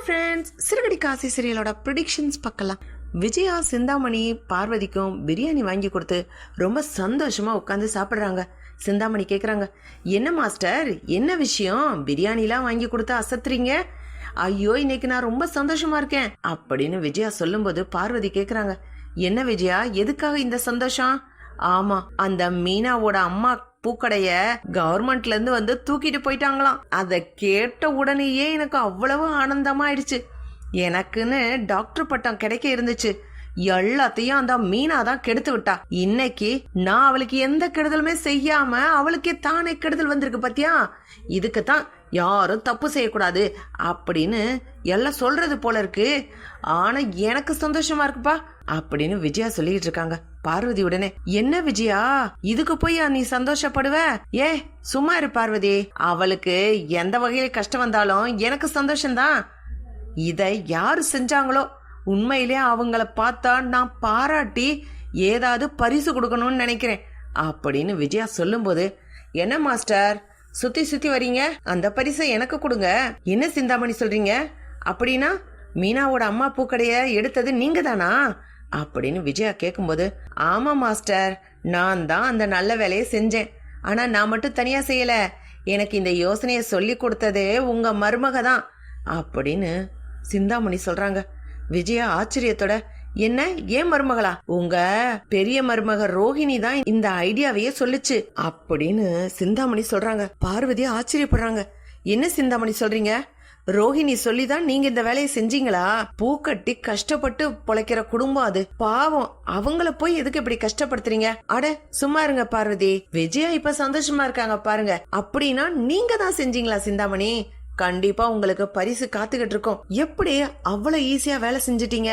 Hi friends சிறுகடி Kashi சீரியலோட predictions பார்க்கலாம். விஜயா சிந்தாமணி பார்வதிக்கும் பிரியாணி வாங்கி கொடுத்து ரொம்ப சந்தோஷமாக உட்காந்து சாப்பிட்றாங்க. சிந்தாமணி கேட்குறாங்க என்ன மாஸ்டர் என்ன விஷயம்? பிரியாணிலாம் வாங்கி கொடுத்து அசத்துறீங்க? ஐயோ இன்னைக்கு நான் ரொம்ப சந்தோஷமா இருக்கேன். அப்படின்னு விஜயா சொல்லும்போது பார்வதி கேட்குறாங்க என்ன விஜயா எதுக்காக இந்த சந்தோஷம்? ஆமா அந்த மீனாவோட அம்மா பூக்கடைய கவர்மெண்ட்ல இருந்து வந்து தூக்கிட்டு போயிட்டாங்களாம். அதை கேட்ட உடனேயே எனக்கு அவ்வளவு ஆனந்தமாயிடுச்சு. எனக்குன்னு டாக்டர் பட்டம் கிடைக்க இருந்துச்சு. எல்லாத்தையும் அந்த மீனா தான் கெடுத்து விட்டா. இன்னைக்கு நான் அவளுக்கு எந்த கெடுதலுமே செய்யாம அவளுக்கே தானே கெடுதல் வந்திருக்கு பாத்தியா? இதுக்கு தான் யாரும் தப்பு செய்யக்கூடாது அப்படின்னு எல்லாம் சொல்றது போல இருக்கு. ஆனா எனக்கு சந்தோஷமா இருக்குப்பா அப்படின்னு விஜயா சொல்லிட்டு இருக்காங்க. பார்வதி உடனே என்ன விஜயா? இதுக்கு போய் நீ சந்தோஷப்படுவ? ஏ சும்மா இரு பார்வதி. அவளுக்கு எந்த வகையில கஷ்டம் வந்தாலும் எனக்கு சந்தோஷம்தான். இதை யாரு செஞ்சாங்களோ? உண்மையிலே அவங்கள பார்த்தா நான் பாராட்டி ஏதாவது பரிசு கொடுக்கணும்னு நினைக்கிறேன் அப்படின்னு விஜயா சொல்லும்போது என்ன மாஸ்டர்? சுத்தி சுத்தி வரீங்க? அந்த பரிசை எனக்கு கொடுங்க. என்ன சிந்தாமணி சொல்றீங்க? அப்படின்னா மீனாவோட அம்மா பூக்கடைய எடுத்தது நீங்க தானா அப்படின்னு விஜயா கேட்கும்போது ஆமா மாஸ்டர். நான் தான் அந்த நல்ல வேலையை செஞ்சேன். ஆனா நான் மட்டும் தனியா செய்யல. எனக்கு இந்த யோசனையை சொல்லி கொடுத்ததே உங்க மருமக தான். அப்படின்னு சிந்தாமணி சொல்றாங்க. விஜயா ஆச்சரியத்தோட என்ன? ஏன் மருமகளா? உங்க பெரிய மருமக ரோஹிணி தான் இந்த ஐடியாவையே சொல்லுச்சு. அப்படின்னு சிந்தாமணி சொல்றாங்க. பார்வதி ஆச்சரியப்படுறாங்க. என்ன சிந்தாமணி சொல்றீங்க? ரோஹிணி சொல்லி தான் நீங்க இந்த வேலையை செஞ்சீங்களா? பூக்கட்டி கஷ்டப்பட்டு பொழைக்கிற குடும்பம் அது. பாவம் அவங்கள போய் எதுக்கு இப்படி கஷ்டப்படுத்துறீங்க? அட சும்மா இருங்க பார்வதி. விஜயா இப்ப சந்தோஷமா இருக்காங்க பாருங்க. அப்படின்னா நீங்க தான் செஞ்சீங்களா சிந்தாமணி? கண்டிப்பா உங்களுக்கு பரிசு காத்துக்கிட்டு இருக்கோம். எப்படி அவ்வளவு ஈஸியா வேலை செஞ்சிட்டீங்க?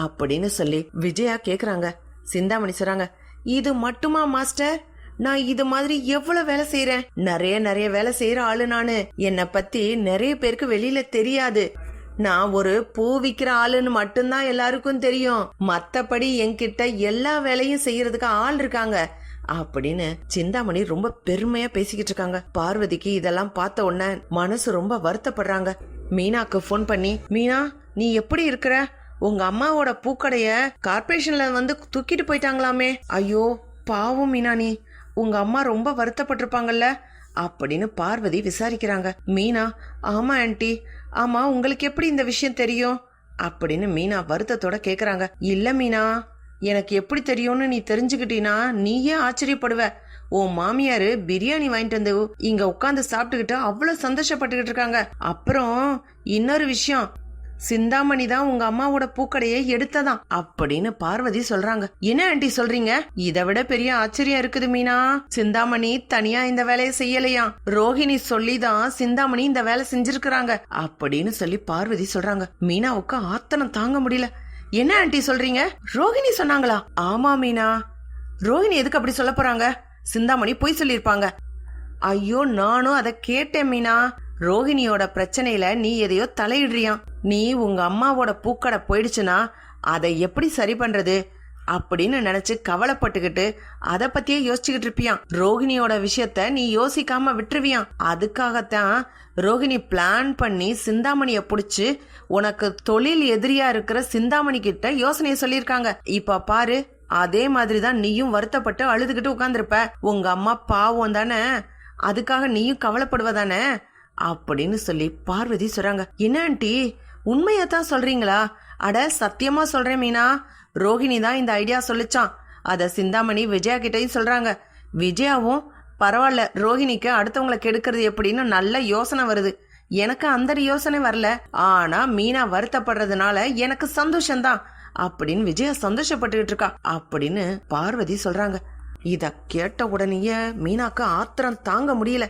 அப்படின்னு சொல்லி விஜயா கேக்குறாங்க. சிந்தாமணி சொல்றாங்க இது மட்டுமா மாஸ்டர்? நான் இது மாதிரி எவ்வளவு வேலை செய்யறேன் நிறைய நிறைய வேலை செய்யற ஆளு நானு. என்னை பத்தி நிறைய பேருக்கு வெளியில தெரியாது. நான் ஒரு பூ விக்கிற ஆளுன்னு மட்டும்தான் எல்லாருக்கும் தெரியும். மத்தபடி என்கிட்ட எல்லா வேலையும் செய்யறதுக்கு ஆள் இருக்காங்க. அப்படின்னு சிந்தாமணி ரொம்ப பெருமையா பேசிக்கிட்டு இருக்காங்க. பார்வதிக்கு இதெல்லாம் பார்த்த உடனே மனசு ரொம்ப வருத்தப்படுறாங்க. மீனாக்கு ஃபோன் பண்ணி மீனா நீ எப்படி இருக்கிற? உங்க அம்மாவோட பூக்கடைய கார்பரேஷன்ல வந்து தூக்கிட்டு போயிட்டாங்களாமே. ஐயோ பாவம் மீனா நீ உங்க அம்மா ரொம்ப வருத்தப்பட்டிருப்பாங்கல்ல? அப்படின்னு பார்வதி விசாரிக்கிறாங்க. மீனா ஆமா ஆன்டி ஆமா உங்களுக்கு எப்படி இந்த விஷயம் தெரியும்? அப்படின்னு மீனா வருத்தத்தோட கேக்குறாங்க. இல்ல மீனா. எனக்கு எப்படி தெரியும்னு நீ தெரிஞ்சுக்கிட்டீனா நீயே ஆச்சரியப்படுவ. உன் மாமியாரு பிரியாணி வாங்கிட்டு வந்து இங்க உட்காந்து சாப்பிட்டுக்கிட்டு அவ்வளவு சந்தோஷப்பட்டுக்கிட்டு இருக்காங்க. அப்புறம் இன்னொரு விஷயம். சிந்தாமணி தான் உங்க அம்மாவோட பூக்கடையை எடுத்ததாம் அப்படின்னு பார்வதி சொல்றாங்க. என்ன ஆண்டி சொல்றீங்க? இதை விட பெரிய ஆச்சரியம் இருக்குது மீனா. சிந்தாமணி தனியா இந்த வேலையை செய்யலையா ரோஹிணி சொல்லிதான் சிந்தாமணி இந்த வேலை செஞ்சிருக்கிறாங்க அப்படின்னு சொல்லி பார்வதி சொல்றாங்க. மீனாவுக்கு ஆத்தனம் தாங்க முடியல. என்ன ஆண்டி சொல்றீங்க? ரோஹிணி சொன்னாங்களா? ஆமா மீனா. ரோஹிணி எதுக்கு அப்படி சொல்ல போறாங்க? சிந்தாமணி பொய் சொல்லியிருப்பாங்க. ஐயோ நானும் அதை கேட்டேன் மீனா. ரோஹிணியோட பிரச்சனையில நீ எதையோ தலையிடுறியாம். நீ உங்க அம்மாவோட பூக்கடை போயிடுச்சுன்னா அதை எப்படி சரி பண்றது அப்படின்னு நினைச்சு கவலைப்பட்டுக்கிட்டு அதை பத்தியே யோசிச்சுக்கிட்டு இருப்பியான் ரோஹிணியோட விஷயத்த நீ யோசிக்காம விட்டுருவியான் அதுக்காகத்தான் ரோஹிணி பிளான் பண்ணி சிந்தாமணிய புடிச்சு உனக்கு தொழில் எதிரியா இருக்கிற சிந்தாமணி கிட்ட யோசனையை சொல்லியிருக்காங்க. இப்ப பாரு அதே மாதிரிதான் நீயும் வருத்தப்பட்டு அழுதுகிட்டு உட்காந்துருப்ப உங்க அம்மா பாவம் தானே அதுக்காக நீயும் கவலைப்படுவதானே அப்படின்னு சொல்லி பார்வதி சொல்றாங்க. என்ன ஆண்டி உண்மையை தான் சொல்றீங்களா? அட சத்தியமா சொல்றேன் மீனா. ரோஹிணி தான் இந்த ஐடியா சொல்லிச்சான். அதை சிந்தாமணி விஜயா கிட்டையும் சொல்றாங்க. விஜயாவும் பரவாயில்ல ரோஹிணிக்கு அடுத்தவங்களை கெடுக்கிறது எப்படின்னு நல்ல யோசனை வருது. எனக்கு அந்த யோசனை வரல. ஆனா மீனா வருத்தப்படுறதுனால எனக்கு சந்தோஷம்தான் அப்படின்னு விஜயா சந்தோஷப்பட்டுக்கிட்டு இருக்கா. அப்படின்னு பார்வதி சொல்றாங்க. இத கேட்ட உடனேயே மீனாக்கு ஆத்திரம் தாங்க முடியல.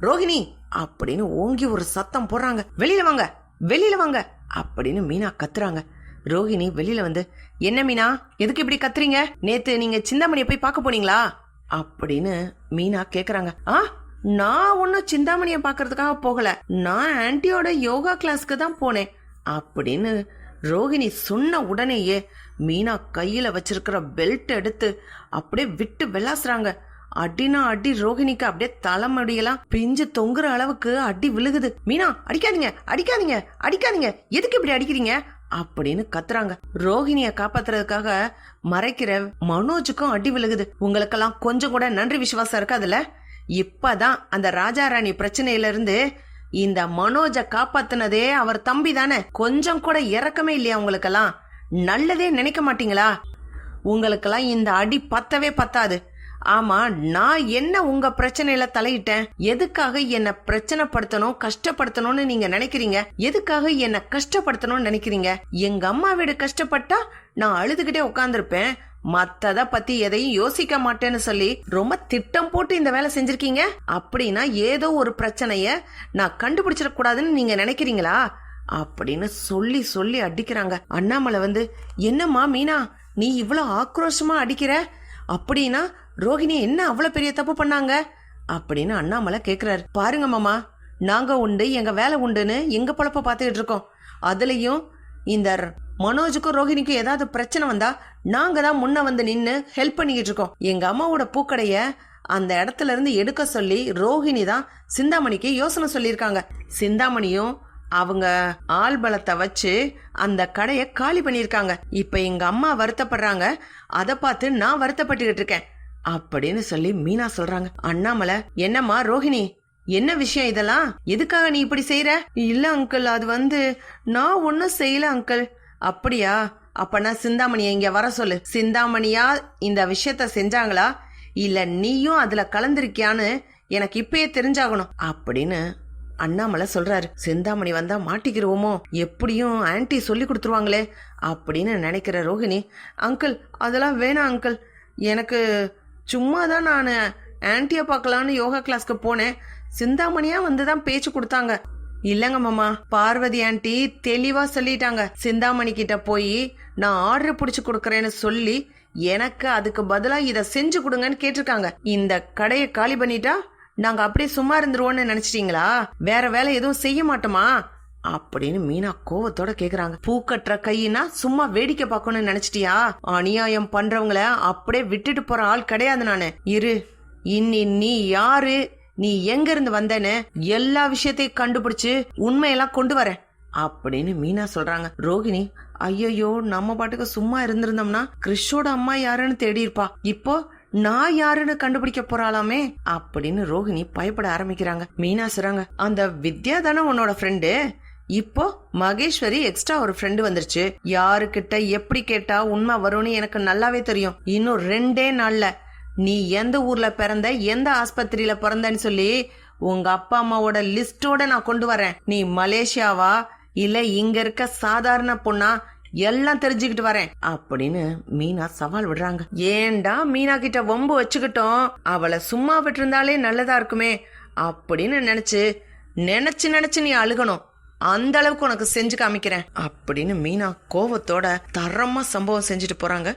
ரோஹிணி அப்படின்னு ஓங்கி ஒரு சத்தம் போடுறாங்க. வெளியில வாங்க. வெளியில வாங்க. அப்படின்னு மீனா கத்துறாங்க. ரோஹிணி வெளியில வந்து என்ன மீனா? எதுக்கு இப்படி கத்துறீங்க? நேத்து நீங்க சிந்தாமணியை போய் பார்க்க போனீங்களா? அப்படின்னு மீனா கேக்குறாங்க. ஆ நான் ஒன்னும் சிந்தாமணியை பார்க்கறதுக்காக போகல. நான் ஆன்டியோட யோகா கிளாஸ்க்கு தான் போனேன். அப்படின்னு ரோஹிணி சொன்ன உடனேயே மீனா கையில வச்சிருக்கிற பெல்ட் எடுத்து அப்படியே விட்டு விளாசுறாங்க. அடினா அடி ரோகிணிக்கு அப்படியே தலைமடியெல்லாம் பிஞ்சு தொங்குற அளவுக்கு அடி விழுகுது. மீனா அடிக்காதீங்க அடிக்காதீங்க அடிக்காதீங்க. எதுக்கு இப்படி அடிக்கிறீங்க? அப்படின்னு கத்துறாங்க. ரோஹிணிய காப்பாத்துறதுக்காக மறைக்கிற மனோஜுக்கும் அடி விழுகுது. உங்களுக்கெல்லாம் கொஞ்சம் கூட நன்றி விசுவாசம் இருக்காதுல்ல? இப்பதான் அந்த ராஜாராணி பிரச்சனையில இருந்து இந்த மனோஜ காப்பாத்தினதே அவர் தம்பி தானே. கொஞ்சம் கூட இறக்கமே இல்லையா உங்களுக்கெல்லாம்? நல்லதே நினைக்க மாட்டீங்களா? உங்களுக்கெல்லாம் இந்த அடி பத்தவே பத்தாது. ஆமா நான் என்ன உங்க பிரச்சனையில தலையிட்டேன்? எதுக்காக என்ன பிரச்சனைப்படுத்தணும் கஷ்டப்படுத்தணும்னு நீங்க நினைக்கிறீங்க? எதுக்காக என்ன கஷ்டப்படுத்தணும்னு நினைக்கிறீங்க? எங்க அம்மா வீடு கஷ்டப்பட்டா நான் அழுதுகிட்டே உட்காந்துருப்பேன் மத்தத பத்தி எதையும் யோசிக்க மாட்டேன்னு சொல்லி ரொம்ப திட்டம் போட்டு இந்த வேலை செஞ்சிருக்கீங்க? அப்படின்னா ஏதோ ஒரு பிரச்சனைய நான் கண்டுபிடிச்சிடக்கூடாதுன்னு நீங்க நினைக்கிறீங்களா? அப்படின்னு சொல்லி சொல்லி அடிக்கிறாங்க. அண்ணாமலை வந்து என்னம்மா மீனா நீ இவ்வளவு ஆக்ரோஷமா அடிக்கிற? அப்படின்னா ரோஹிணி என்ன அவ்வளோ பெரிய தப்பு பண்ணாங்க? அப்படின்னு அண்ணாமலை கேட்குறாரு பாருங்க மாமா நாங்கள் உண்டு எங்கள் வேலை உண்டுன்னு எங்கள் பொழப்ப பார்த்துக்கிட்டு இருக்கோம். அதுலேயும் இந்த மனோஜுக்கும் ரோஹிணிக்கும் ஏதாவது பிரச்சனை வந்தா நாங்கள் தான் முன்ன வந்து நின்று ஹெல்ப் பண்ணிக்கிட்டு இருக்கோம். எங்கள் அம்மாவோட பூக்கடையை அந்த இடத்துல இருந்து எடுக்க சொல்லி ரோஹிணி தான் சிந்தாமணிக்கு யோசனை சொல்லியிருக்காங்க. சிந்தாமணியும் அவங்க ஆள் பலத்தை வச்சு அந்த கடையை காலி பண்ணியிருக்காங்க. இப்போ எங்கள் அம்மா வருத்தப்படுறாங்க. அதை பார்த்து நான் வருத்தப்பட்டுக்கிட்டு இருக்கேன். அப்படின்னு சொல்லி மீனா சொல்றாங்க. அண்ணாமலை என்னம்மா ரோஹிணி என்ன விஷயம் இதெல்லாம்? எதுக்காக நீ இப்படி செய்யற இல்ல அங்கிள் அது வந்து நான் ஒன்னும் செய்யல அங்கிள் அப்படியா? அப்பனா சிந்தாமணியை இங்க வர சொல்லு. சிந்தாமணியா இந்த விஷயத்த செஞ்சாங்களா? இல்ல நீயும் அதுல கலந்திருக்கியான்னு எனக்கு இப்பயே தெரிஞ்சாகணும். அப்படின்னு அண்ணாமலை சொல்றாரு. செந்தாமணி வந்தா மாட்டிக்கிருவோமோ? எப்படியும் ஆன்டி சொல்லி கொடுத்துருவாங்களே. அப்படின்னு நினைக்கிற ரோஹிணி அங்கிள் அதெல்லாம் வேணாம் அங்கிள் எனக்கு சும்மா தான் நான் ஆன்ட்டியை பார்க்கலான்னு யோகா கிளாஸ்க்கு போனேன். சிந்தாமணியா வந்து தான் பேச்சு கொடுத்தாங்க. இல்லைங்க மாமா பார்வதி ஆன்ட்டி தெளிவாக சொல்லிட்டாங்க. சிந்தாமணி கிட்ட போய் நான் ஆர்டர் பிடிச்சி கொடுக்குறேன்னு சொல்லி எனக்கு அதுக்கு பதிலாக இதை செஞ்சு கொடுங்கன்னு கேட்டிருக்காங்க. இந்த கடையை காலி பண்ணிட்டா நாங்கள் அப்படியே சும்மா இருந்துருவோன்னு நினச்சிட்டீங்களா? வேற வேலை எதுவும் செய்ய மாட்டோமா? அப்படின்னு மீனா கோவத்தோட கேக்குறாங்க. பூ கட்டுற கையினா சும்மா வேடிக்கை பார்க்கணும்னு நினைச்சிட்டியா? அநியாயம் பண்றவங்கள அப்படியே விட்டுட்டு போற ஆள் கிடையாது நானு. இரு இன்னி நீ யாரு? நீ எங்க இருந்து வந்தேன்னு எல்லா விஷயத்தையும் கண்டுபிடிச்சு உண்மையெல்லாம் கொண்டு வரேன். அப்படின்னு மீனா சொல்றாங்க. ரோகிணி ஐயோ நம்ம பாட்டுக்கு சும்மா இருந்திருந்தோம்னா கிறிஷோட அம்மா யாருன்னு தேடி இருப்பா இப்போ நான் யாருன்னு கண்டுபிடிக்க போறாளாமே? அப்படின்னு ரோகிணி பயப்பட ஆரம்பிக்கிறாங்க. மீனா சொல்றாங்க அந்த வித்யா தானே உன்னோட ஃப்ரெண்டு இப்போ மகேஸ்வரி எக்ஸ்ட்ரா ஒரு ஃப்ரெண்டு வந்துருச்சு. யாருக்கிட்ட எப்படி கேட்டா உண்மை வரும்னு எனக்கு நல்லாவே தெரியும். இன்னும் ரெண்டே நாள்ல நீ எந்த ஊர்ல பிறந்த எந்த ஆஸ்பத்திரியில பிறந்தன்னு சொல்லி உங்க அப்பா அம்மாவோட லிஸ்டோட நான் கொண்டு வரேன். நீ மலேசியாவா இல்ல இங்க இருக்க சாதாரண பொண்ணா? எல்லாம் தெரிஞ்சுக்கிட்டு வரேன். அப்படின்னு மீனா சவால் விடுறாங்க. ஏன்டா மீனா கிட்ட வம்பு வச்சுக்கிட்டோம்? அவளை சும்மா விட்டிருந்தாலே நல்லதா இருக்குமே? அப்படின்னு நினைச்சு நினைச்சு நினைச்சு நீ அழுகணும். அந்த அளவுக்கு உனக்கு செஞ்சு காமிக்கிறேன் அப்படின்னு மீனா கோவத்தோட தரமா சம்பவம் செஞ்சுட்டு போறாங்க.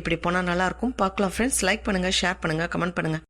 இப்படி போனா நல்லா இருக்கும். பார்க்கலாம் ஃப்ரெண்ட்ஸ் லைக் பண்ணுங்க ஷேர் பண்ணுங்க கமெண்ட் பண்ணுங்க.